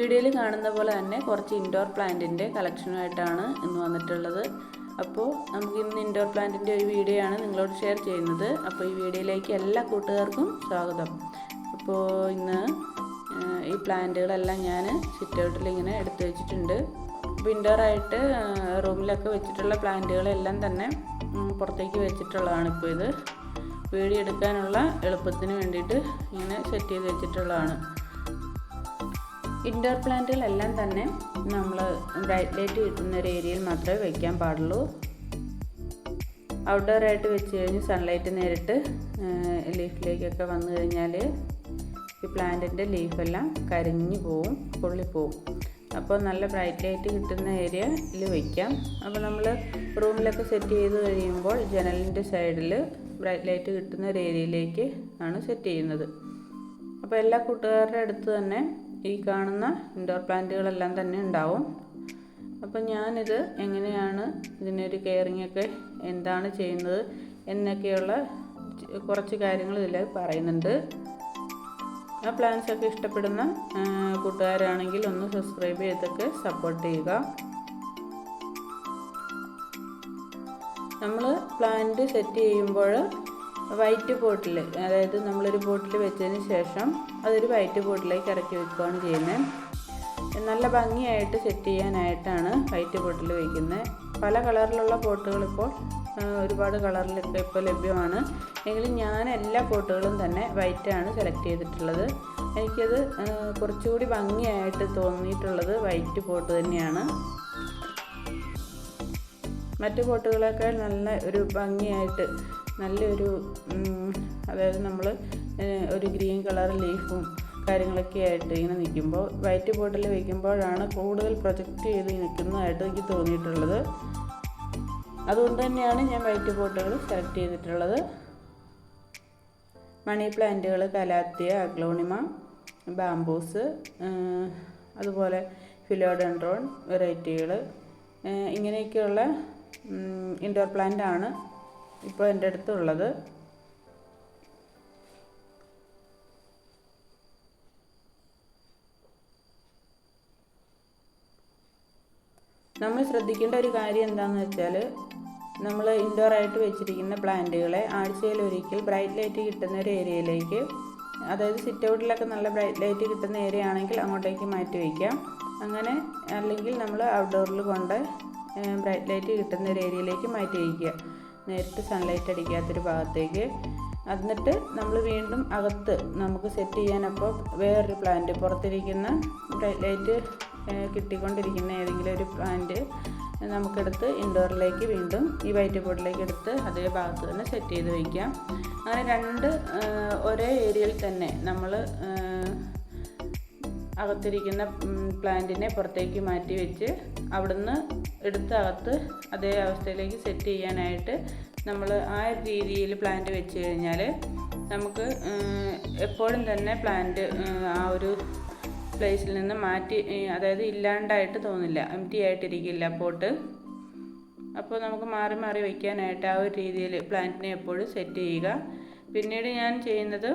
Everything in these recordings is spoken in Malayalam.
വീഡിയോയിൽ കാണുന്ന പോലെ തന്നെ കുറച്ച് ഇൻഡോർ പ്ലാന്റിന്റെ കളക്ഷനുമായിട്ടാണ് ഇന്ന് വന്നിട്ടുള്ളത്. അപ്പോൾ നമുക്ക് ഇന്ന് ഇൻഡോർ പ്ലാന്റിന്റെ ഒരു വീഡിയോ ആണ് നിങ്ങളോട് ഷെയർ ചെയ്യുന്നത്. അപ്പോൾ ഈ വീഡിയോയിലേക്ക് എല്ലാ കൂട്ടുകാർക്കും സ്വാഗതം. അപ്പോൾ ഇന്ന് ഈ പ്ലാന്റുകളെല്ലാം ഞാൻ സിറ്റൗട്ടിൽ ഇങ്ങനെ എടുത്തു വെച്ചിട്ടുണ്ട്. അപ്പോൾ ഇൻഡോറായിട്ട് റൂമിലൊക്കെ വെച്ചിട്ടുള്ള പ്ലാന്റുകളെല്ലാം തന്നെ പുറത്തേക്ക് വെച്ചിട്ടുള്ളതാണ് ഇപ്പോൾ ഇത്. വീഡിയോ എടുക്കാനുള്ള എളുപ്പത്തിന് വേണ്ടിയിട്ട് ഇങ്ങനെ സെറ്റ് ചെയ്ത് വെച്ചിട്ടുള്ളതാണ്. ഇൻഡോർ പ്ലാന്റുകളെല്ലാം തന്നെ നമ്മൾ ബ്രൈറ്റ് ലൈറ്റ് കിട്ടുന്ന ഒരു ഏരിയയിൽ മാത്രമേ വയ്ക്കാൻ പാടുള്ളൂ. ഔട്ട്ഡോർ ആയിട്ട് വെച്ച് കഴിഞ്ഞ് സൺലൈറ്റ് നേരിട്ട് ലീഫിലേക്കൊക്കെ വന്നു കഴിഞ്ഞാൽ ഈ പ്ലാന്റിന്റെ ലീഫെല്ലാം കരിഞ്ഞു പോവും പൊള്ളിപ്പോവും അപ്പോൾ നല്ല ബ്രൈറ്റ് ലൈറ്റ് കിട്ടുന്ന ഏരിയയിൽ വയ്ക്കാം അപ്പോൾ നമ്മൾ റൂമിലൊക്കെ സെറ്റ് ചെയ്ത് കഴിയുമ്പോൾ ജനലിന്റെ സൈഡിൽ ബ്രൈറ്റ് ലൈറ്റ് കിട്ടുന്ന ഒരു ഏരിയയിലേക്ക് ആണ് സെറ്റ് ചെയ്യുന്നത്. അപ്പോൾ എല്ലാ കൂട്ടുകാരുടെ അടുത്ത് തന്നെ ഈ കാണുന്ന ഇൻഡോർ പ്ലാന്റുകളെല്ലാം തന്നെ ഉണ്ടാവും. അപ്പം ഞാനിത് എങ്ങനെയാണ് ഇതിനൊരു കെയറിങ് ഒക്കെ എന്താണ് ചെയ്യുന്നത് എന്നൊക്കെയുള്ള കുറച്ച് കാര്യങ്ങൾ ഇതിൽ പറയുന്നുണ്ട്. ആ പ്ലാൻസ് ഒക്കെ ഇഷ്ടപ്പെടുന്ന കൂട്ടുകാരാണെങ്കിൽ ഒന്ന് സബ്സ്ക്രൈബ് ചെയ്തൊക്കെ സപ്പോർട്ട് ചെയ്യുക. നമ്മൾ പ്ലാന്റ് സെറ്റ് ചെയ്യുമ്പോൾ വൈറ്റ് ബോട്ടിൽ അതായത് നമ്മളൊരു ബോട്ടിൽ വെച്ചതിന് ശേഷം അതൊരു വൈറ്റ് ബോട്ടിലേക്ക് ഇറക്കി വെക്കുകയാണ് ചെയ്യുന്നത്. നല്ല ഭംഗിയായിട്ട് സെറ്റ് ചെയ്യാനായിട്ടാണ് വൈറ്റ് ബോട്ടിൽ വയ്ക്കുന്നത് പല കളറിലുള്ള പോട്ടുകൾ ഇപ്പോൾ ഒരുപാട് കളറിലൊക്കെ ഇപ്പോൾ ലഭ്യമാണ്. എങ്കിലും ഞാൻ എല്ലാ പോട്ടുകളും തന്നെ വൈറ്റാണ് സെലക്ട് ചെയ്തിട്ടുള്ളത്. എനിക്കത് കുറച്ചുകൂടി ഭംഗിയായിട്ട് തോന്നിയിട്ടുള്ളത് വൈറ്റ് പോട്ട് തന്നെയാണ്. മറ്റു പോട്ടുകളേക്കാൾ നല്ല ഒരു ഭംഗിയായിട്ട് നല്ലൊരു അതായത് നമ്മൾ ഒരു ഗ്രീൻ കളർ ലീഫും കാര്യങ്ങളൊക്കെ ആയിട്ട് ഇങ്ങനെ നിൽക്കുമ്പോൾ വൈറ്റ് ബോട്ടിൽ വയ്ക്കുമ്പോഴാണ് കൂടുതൽ പ്രൊജക്റ്റ് ചെയ്ത് നിൽക്കുന്നതായിട്ട് എനിക്ക് തോന്നിയിട്ടുള്ളത്. അതുകൊണ്ട് തന്നെയാണ് ഞാൻ വൈറ്റ് ബോട്ടുകൾ സെലക്ട് ചെയ്തിട്ടുള്ളത്. മണി പ്ലാന്റുകൾ കലാത്തിയ അഗ്ലോണിമ ബാംബൂസ് അതുപോലെ ഫിലോഡൻഡ്രോൺ വെറൈറ്റികൾ ഇങ്ങനെയൊക്കെയുള്ള ഇൻഡോർ പ്ലാന്റ് ആണ് ഇപ്പോൾ എന്റെ അടുത്തുള്ളത്. നമ്മൾ ശ്രദ്ധിക്കേണ്ട ഒരു കാര്യം എന്താണെന്ന് വെച്ചാൽ നമ്മൾ ഇൻഡോർ ആയിട്ട് വെച്ചിരിക്കുന്ന പ്ലാന്റുകളെ ആഴ്ചയിൽ ഒരിക്കൽ ബ്രൈറ്റ് ലൈറ്റ് കിട്ടുന്ന ഒരു ഏരിയയിലേക്ക് അതായത് സിറ്റ് ഔട്ടിലൊക്കെ നല്ല ബ്രൈറ്റ് ലൈറ്റ് കിട്ടുന്ന ഏരിയ ആണെങ്കിൽ അങ്ങോട്ടേക്ക് മാറ്റി വയ്ക്കാം അങ്ങനെ അല്ലെങ്കിൽ നമ്മൾ ഔട്ട്ഡോറിൽ കൊണ്ട് ബ്രൈറ്റ് ലൈറ്റ് കിട്ടുന്ന ഒരു ഏരിയയിലേക്ക് മാറ്റി വയ്ക്കുക നേരിട്ട് സൺലൈറ്റ് അടിക്കാത്തൊരു ഭാഗത്തേക്ക്. എന്നിട്ട് നമ്മൾ വീണ്ടും അകത്ത് നമുക്ക് സെറ്റ് ചെയ്യാനപ്പോൾ വേറൊരു പ്ലാന്റ് പുറത്തിരിക്കുന്ന ലൈറ്റ് കിട്ടിക്കൊണ്ടിരിക്കുന്ന ഏതെങ്കിലും ഒരു പ്ലാന്റ് നമുക്കെടുത്ത് ഇൻഡോറിലേക്ക് വീണ്ടും ഈ വൈറ്റ് ബോർഡിലേക്ക് എടുത്ത് അതേ ഭാഗത്ത് തന്നെ സെറ്റ് ചെയ്ത് വയ്ക്കാം അങ്ങനെ രണ്ട് ഒരേ ഏരിയയിൽ തന്നെ നമ്മൾ അകത്തിരിക്കുന്ന പ്ലാന്റിനെ പുറത്തേക്ക് മാറ്റി വെച്ച് അവിടുന്ന് എടുത്ത് അകത്ത് അതേ അവസ്ഥയിലേക്ക് സെറ്റ് ചെയ്യാനായിട്ട് നമ്മൾ ആ രീതിയിൽ പ്ലാന്റ് വെച്ച് കഴിഞ്ഞാൽ നമുക്ക് എപ്പോഴും തന്നെ പ്ലാന്റ് ആ ഒരു പ്ലേസിൽ നിന്ന് മാറ്റി അതായത് ഇല്ലാണ്ടായിട്ട് തോന്നില്ല എം ടി ആയിട്ടിരിക്കില്ല പോട്ട്. അപ്പോൾ നമുക്ക് മാറി മാറി വയ്ക്കാനായിട്ട് ആ ഒരു രീതിയിൽ പ്ലാന്റിനെ എപ്പോഴും സെറ്റ് ചെയ്യുക. പിന്നീട് ഞാൻ ചെയ്യുന്നത്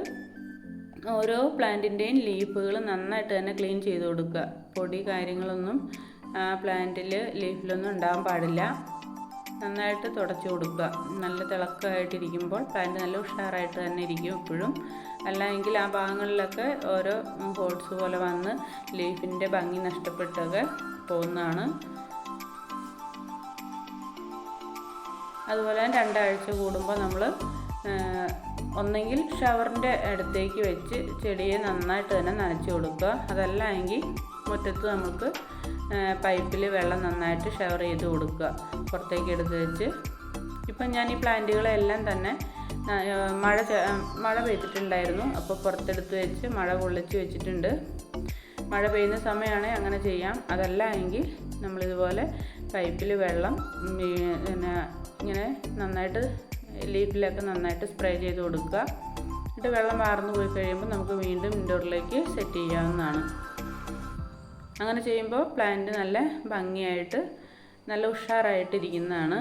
ഓരോ പ്ലാന്റിന്റെയും ലീഫുകൾ നന്നായിട്ട് തന്നെ ക്ലീൻ ചെയ്ത് കൊടുക്കുക. പൊടി കാര്യങ്ങളൊന്നും ആ പ്ലാന്റിൽ ലീഫിലൊന്നും ഉണ്ടാകാൻ പാടില്ല. നന്നായിട്ട് തുടച്ചു കൊടുക്കുക. നല്ല തിളക്കമായിട്ടിരിക്കുമ്പോൾ പ്ലാന്റ് നല്ല ഉഷാറായിട്ട് തന്നെ ഇരിക്കും എപ്പോഴും അല്ലെങ്കിൽ ആ ഭാഗങ്ങളിലൊക്കെ ഓരോ ഹോൾസ് പോലെ വന്ന് ലീഫിന്റെ ഭംഗി നഷ്ടപ്പെട്ടൊക്കെ പോകുന്നതാണ്. അതുപോലെ രണ്ടാഴ്ച കൂടുമ്പോൾ നമ്മൾ ഒന്നെങ്കിൽ ഷവറിന്റെ അടുത്തേക്ക് വെച്ച് ചെടിയെ നന്നായിട്ട് തന്നെ നനച്ച് കൊടുക്കുക. അതല്ല എങ്കിൽ മുറ്റത്ത് നമുക്ക് പൈപ്പിൽ വെള്ളം നന്നായിട്ട് ഷവർ ചെയ്ത് കൊടുക്കുക. പുറത്തേക്ക് എടുത്ത് വെച്ച്. ഇപ്പം ഞാൻ ഈ പ്ലാന്റുകളെല്ലാം തന്നെ മഴ മഴ പെയ്തിട്ടുണ്ടായിരുന്നു. അപ്പോൾ പുറത്തെടുത്ത് വെച്ച് മഴ കൊള്ളിച്ച് വെച്ചിട്ടുണ്ട്. മഴ പെയ്യുന്ന സമയമാണെങ്കിൽ അങ്ങനെ ചെയ്യാം. അതല്ല എങ്കിൽ നമ്മളിതുപോലെ പൈപ്പിൽ വെള്ളം പിന്നെ ഇങ്ങനെ നന്നായിട്ട് ലീഫിലൊക്കെ നന്നായിട്ട് സ്പ്രേ ചെയ്ത് കൊടുക്കുക. എന്നിട്ട് വെള്ളം വാർന്നു പോയി കഴിയുമ്പോൾ നമുക്ക് വീണ്ടും ഇൻഡോറിലേക്ക് സെറ്റ് ചെയ്യാവുന്നതാണ്. അങ്ങനെ ചെയ്യുമ്പോൾ പ്ലാന്റ് നല്ല ഭംഗിയായിട്ട് നല്ല ഉഷാറായിട്ടിരിക്കുന്നതാണ്.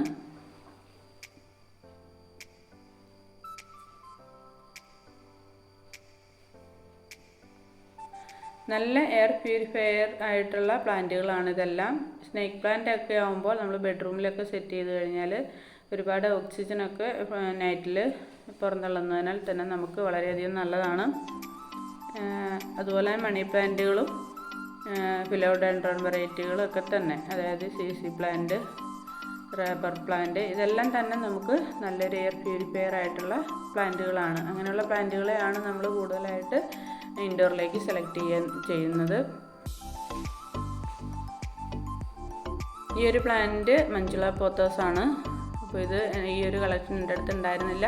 നല്ല എയർ പ്യൂരിഫയർ ആയിട്ടുള്ള പ്ലാന്റുകളാണ് ഇതെല്ലാം. സ്നേക്ക് പ്ലാന്റ് ഒക്കെ ആകുമ്പോൾ നമ്മൾ ബെഡ്റൂമിലൊക്കെ സെറ്റ് ചെയ്ത് കഴിഞ്ഞാൽ ഒരുപാട് ഓക്സിജനൊക്കെ നൈറ്റിൽ പുറന്തള്ളുന്നതിനാൽ തന്നെ നമുക്ക് വളരെയധികം നല്ലതാണ്. അതുപോലെ മണി പ്ലാന്റുകളും ഫിലോഡെൻഡ്രോൺ വെറൈറ്റികളും ഒക്കെ തന്നെ. അതായത് Z Z plant rubber plant ഇതെല്ലാം തന്നെ നമുക്ക് നല്ലൊരു എയർ പ്യൂരിഫയർ ആയിട്ടുള്ള പ്ലാന്റുകളാണ്. അങ്ങനെയുള്ള പ്ലാന്റുകളെയാണ് നമ്മൾ കൂടുതലായിട്ട് ഇൻഡോറിലേക്ക് സെലക്ട് ചെയ്യാൻ ചെയ്യുന്നത്. ഈ ഒരു പ്ലാന്റ് മഞ്ജുള പോത്തോസ് ആണ് അപ്പോൾ ഇത് ഈ ഒരു കളക്ഷൻ എന്റെ അടുത്ത് ഉണ്ടായിരുന്നില്ല.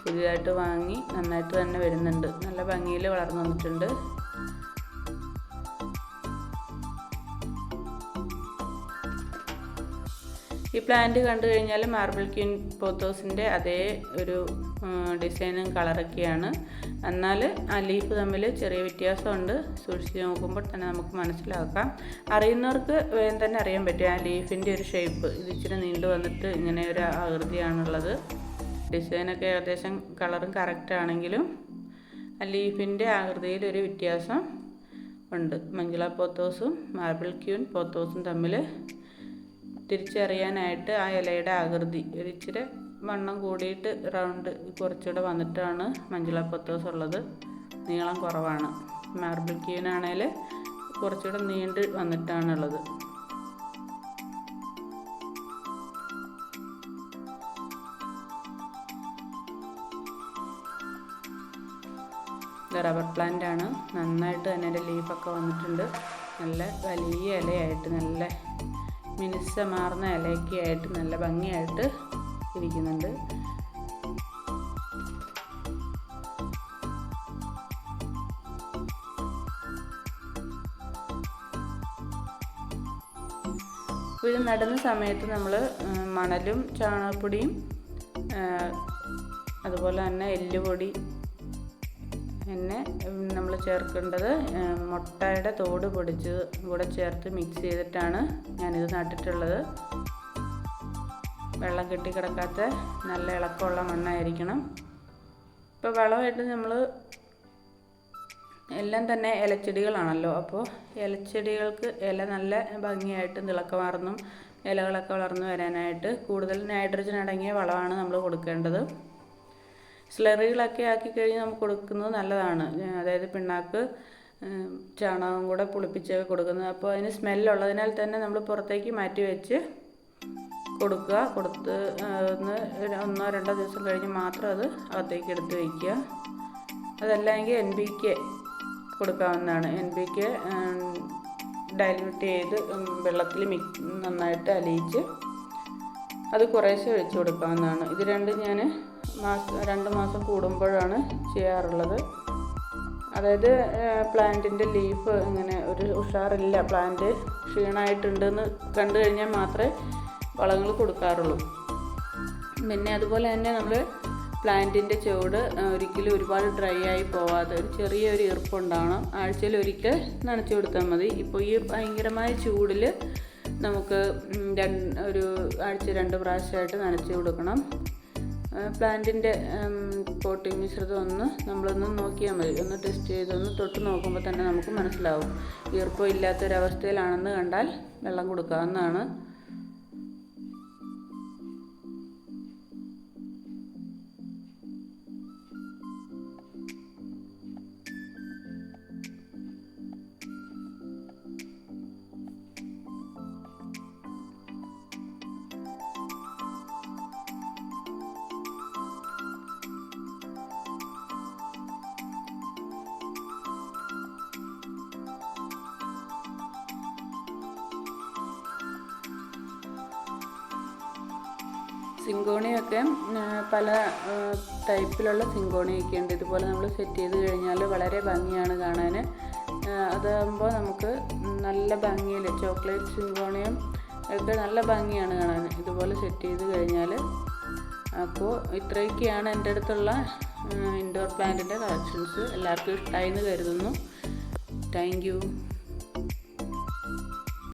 പുതിയതായിട്ട് വാങ്ങി നന്നായിട്ട് തന്നെ വരുന്നുണ്ട്. നല്ല ഭംഗിയിൽ വളർന്നു വന്നിട്ടുണ്ട്. ഈ പ്ലാന്റ് കണ്ടു കഴിഞ്ഞാൽ മാർബിൾ ക്യൂൻ പോത്തോസിന്റെ അതേ ഒരു ഡിസൈനും കളറൊക്കെയാണ്. എന്നാൽ ആ ലീഫ് തമ്മിൽ ചെറിയ വ്യത്യാസമുണ്ട്. സൂക്ഷിച്ച് നോക്കുമ്പോൾ തന്നെ നമുക്ക് മനസ്സിലാക്കാം. അറിയുന്നവർക്ക് വേഗം തന്നെ അറിയാൻ പറ്റും. ആ ലീഫിന്റെ ഒരു ഷേപ്പ് ഇത് ഇച്ചിരി നീണ്ടു വന്നിട്ട് ഇങ്ങനെ ഒരു ആകൃതിയാണുള്ളത്. ഡിസൈനൊക്കെ ഏകദേശം കളറും കറക്റ്റ് ആണെങ്കിലും ആ ലീഫിന്റെ ആകൃതിയിൽ ഒരു വ്യത്യാസം ഉണ്ട്. മഞ്ജുള പോത്തോസും മാർബിൾ ക്യൂൻ പോത്തോസും തമ്മിൽ തിരിച്ചറിയാനായിട്ട് ആ ഇലയുടെ ആകൃതി ഒരു ഇച്ചിരി വണ്ണം കൂടിയിട്ട് റൗണ്ട് കുറച്ചുകൂടെ വന്നിട്ടാണ് മഞ്ജുള പത്തോസ് ഉള്ളത് നീളം കുറവാണ്. മാർബിൾ ക്യൂനാണേൽ കുറച്ചുകൂടെ നീണ്ട് വന്നിട്ടാണുള്ളത്. റബ്ബർ പ്ലാന്റ് ആണ്. നന്നായിട്ട് തന്നെ അതിന്റെ ലീഫൊക്കെ വന്നിട്ടുണ്ട്. നല്ല വലിയ ഇലയായിട്ട് നല്ല മിനുസമാർന്ന ഇലയൊക്കെ ആയിട്ട് നല്ല ഭംഗിയായിട്ട് ഇരിക്കുന്നുണ്ട്. ഇത് നടുന്ന സമയത്ത് നമ്മൾ മണലും ചാണകപ്പൊടിയും അതുപോലെ തന്നെ എല്ലുപൊടി പിന്നെ നമ്മൾ ചേർക്കേണ്ടത് മുട്ടയുടെ തോട് പൊടിച്ച് കൂടെ ചേർത്ത് മിക്സ് ചെയ്തിട്ടാണ് ഞാനിത് നട്ടിട്ടുള്ളത്. വെള്ളം കെട്ടി കിടക്കാത്ത നല്ല ഇളക്കമുള്ള മണ്ണായിരിക്കണം. ഇപ്പോൾ വളമായിട്ട് നമ്മൾ എല്ലാം തന്നെ ഇലച്ചെടികളാണല്ലോ. അപ്പോൾ ഇലച്ചെടികൾക്ക് ഇല നല്ല ഭംഗിയായിട്ട് തിളക്കമാർന്നും ഇലകളൊക്കെ വളർന്നു വരാനായിട്ട് കൂടുതൽ നൈട്രജൻ അടങ്ങിയ വളമാണ് നമ്മൾ കൊടുക്കേണ്ടത്. സ്ലറികളൊക്കെ ആക്കി കഴിഞ്ഞ് നമുക്ക് കൊടുക്കുന്നത് നല്ലതാണ്. അതായത് പിണ്ണാക്ക് ചാണകം കൂടെ പുളിപ്പിച്ചൊക്കെ കൊടുക്കുന്നത്. അപ്പോൾ അതിന് സ്മെല്ലുള്ളതിനാൽ തന്നെ നമ്മൾ പുറത്തേക്ക് മാറ്റി വെച്ച് കൊടുക്കുക. കൊടുത്ത് ഒന്ന് ഒന്നോ രണ്ടോ ദിവസം കഴിഞ്ഞ് മാത്രം അത് അകത്തേക്ക് എടുത്ത് വയ്ക്കുക. അതല്ലെങ്കിൽ എൻ ബി കെ കൊടുക്കാവുന്നതാണ്. എൻ ബി കെ ഡൈല്യൂട്ട് ചെയ്ത് വെള്ളത്തിൽ മിക്സ് നന്നായിട്ട് അലിയിച്ച് അത് കുറേശ്ശെ ഒഴിച്ചു കൊടുക്കാവുന്നതാണ്. ഇത് രണ്ടും ഞാൻ മാസം രണ്ട് മാസം കൂടുമ്പോഴാണ് ചെയ്യാറുള്ളത്. അതായത് പ്ലാന്റിന്റെ ലീഫ് ഇങ്ങനെ ഒരു ഉഷാറില്ല. പ്ലാന്റ് ക്ഷീണമായിട്ടുണ്ടെന്ന് കണ്ടു കഴിഞ്ഞാൽ മാത്രമേ വളങ്ങൾ കൊടുക്കാറുള്ളൂ. പിന്നെ അതുപോലെ തന്നെ നമ്മൾ പ്ലാന്റിന്റെ ചുവട് ഒരിക്കലും ഒരുപാട് ഡ്രൈ ആയി പോവാതെ ഒരു ചെറിയൊരു ഈർപ്പുണ്ടാവണം. ആഴ്ചയിൽ ഒരിക്കൽ നനച്ചു കൊടുത്താൽ മതി. ഇപ്പോൾ ഈ ഭയങ്കരമായ ചൂടിൽ നമുക്ക് രണ്ട് ഒരു ആഴ്ച രണ്ട് പ്രാവശ്യമായിട്ട് നനച്ചു കൊടുക്കണം. പ്ലാന്റിന്റെ പോട്ടിംഗ് മിശ്രിതം ഒന്ന് നമ്മളൊന്ന് നോക്കിയാൽ മതി. ഒന്ന് ടെസ്റ്റ് ചെയ്ത് ഒന്ന് തൊട്ട് നോക്കുമ്പോൾ തന്നെ നമുക്ക് മനസ്സിലാവും. ഈർപ്പം ഇല്ലാത്തൊരവസ്ഥയിലാണെന്ന് കണ്ടാൽ വെള്ളം കൊടുക്കാവുന്നതാണ്. സിങ്കോണിയൊക്കെ പല ടൈപ്പിലുള്ള സിങ്കോണിയൊക്കെ ഉണ്ട്. ഇതുപോലെ നമ്മൾ സെറ്റ് ചെയ്ത് കഴിഞ്ഞാൽ വളരെ ഭംഗിയാണ് കാണാൻ അതാകുമ്പോൾ നമുക്ക് നല്ല ഭംഗിയിൽ ചോക്ലേറ്റ് സിങ്കോണിയും ഒക്കെ നല്ല ഭംഗിയാണ് കാണാൻ ഇതുപോലെ സെറ്റ് ചെയ്ത് കഴിഞ്ഞാൽ അപ്പോൾ ഇത്രയൊക്കെയാണ് എന്റെ അടുത്തുള്ള ഇൻഡോർ പ്ലാന്റിന്റെ കളക്ഷൻസ് എല്ലാവർക്കും ഇഷ്ടമായി എന്ന് കരുതുന്നു താങ്ക്